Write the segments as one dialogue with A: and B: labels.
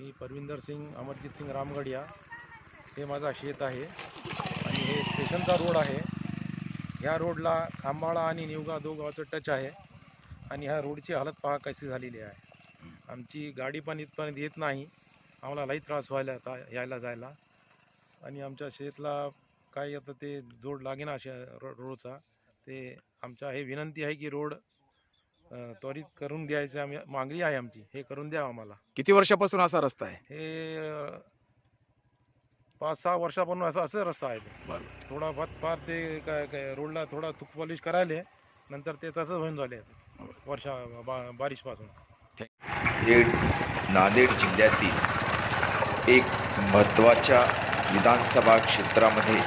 A: मी परविंदर सिंग अमरजित सिंग रामगडिया हे माझा शेत आहे. आणि हे स्टेशनचा रोड आहे. ह्या रोडला खांबाळा आणि निवगा दो गावाचं टच आहे. आणि ह्या रोडची हालत पहा कशी झालेली आहे. आमची गाडी पण इथपर्यंत येत नाही. आम्हाला लई त्रास व्हायला आता यायला जायला. आणि आमच्या शेतला काय आता ते जोड लागेना अशा रो रोडचा. ते आमच्या हे विनंती आहे की रोड अ, त्वरित करून द्यायची आम्ही मागणी आहे आमची. हे करून द्या आम्हाला.
B: किती वर्षापासून असा रस्ता आहे?
A: हे अ, पाच सहा वर्षापासून असं असं रस्ता आहे ते.
B: बरोबर
A: थोडा फार फार ते काय काय रोडला थोडा तुक पॉलिश करायले नंतर ते तसंच होऊन झाले वर्षा बा बारिशपासून.
C: हे नांदेड जिल्ह्यातील एक महत्त्वाच्या विधानसभा क्षेत्रामध्ये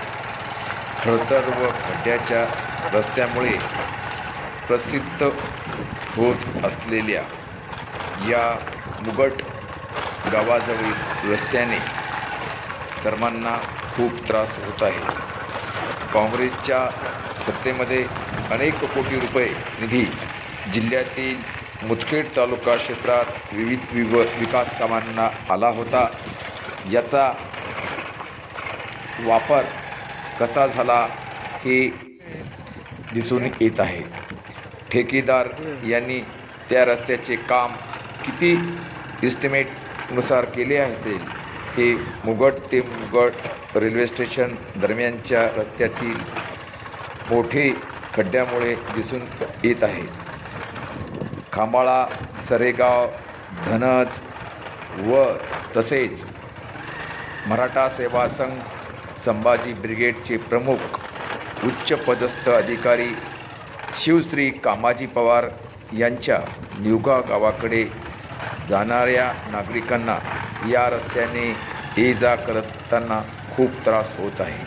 C: खडतर व खड्ड्याच्या रस्त्यामुळे प्रसिद्ध होत असलेल्या या मुगट गावाजवळील रस्त्याने सर्वांना खूप त्रास होत आहे. काँग्रेसच्या सत्तेमध्ये अनेक कोटी रुपये निधी जिल्ह्यातील मुदखेड तालुका क्षेत्रात विविध विव विकास कामांना आला होता. याचा वापर कसा झाला हे दिसून येत आहे. ठेकेदार यांनी त्या रस्त्याचे काम किती इस्टिमेटनुसार केले असेल? हे मुगट ते मुगट रेल्वे स्टेशन दरम्यानच्या रस्त्यातील मोठे खड्ड्यामुळे दिसून येत आहे. खांबाळा सरेगाव धनज व तसेच मराठा सेवा संघ संभाजी ब्रिगेडचे प्रमुख उच्च पदस्थ अधिकारी शिवश्री कामाजी पवार यांच्या निवगा गावाकडे जाणाऱ्या नागरिकांना या रस्त्याने ये जा करताना खूप त्रास होत आहे.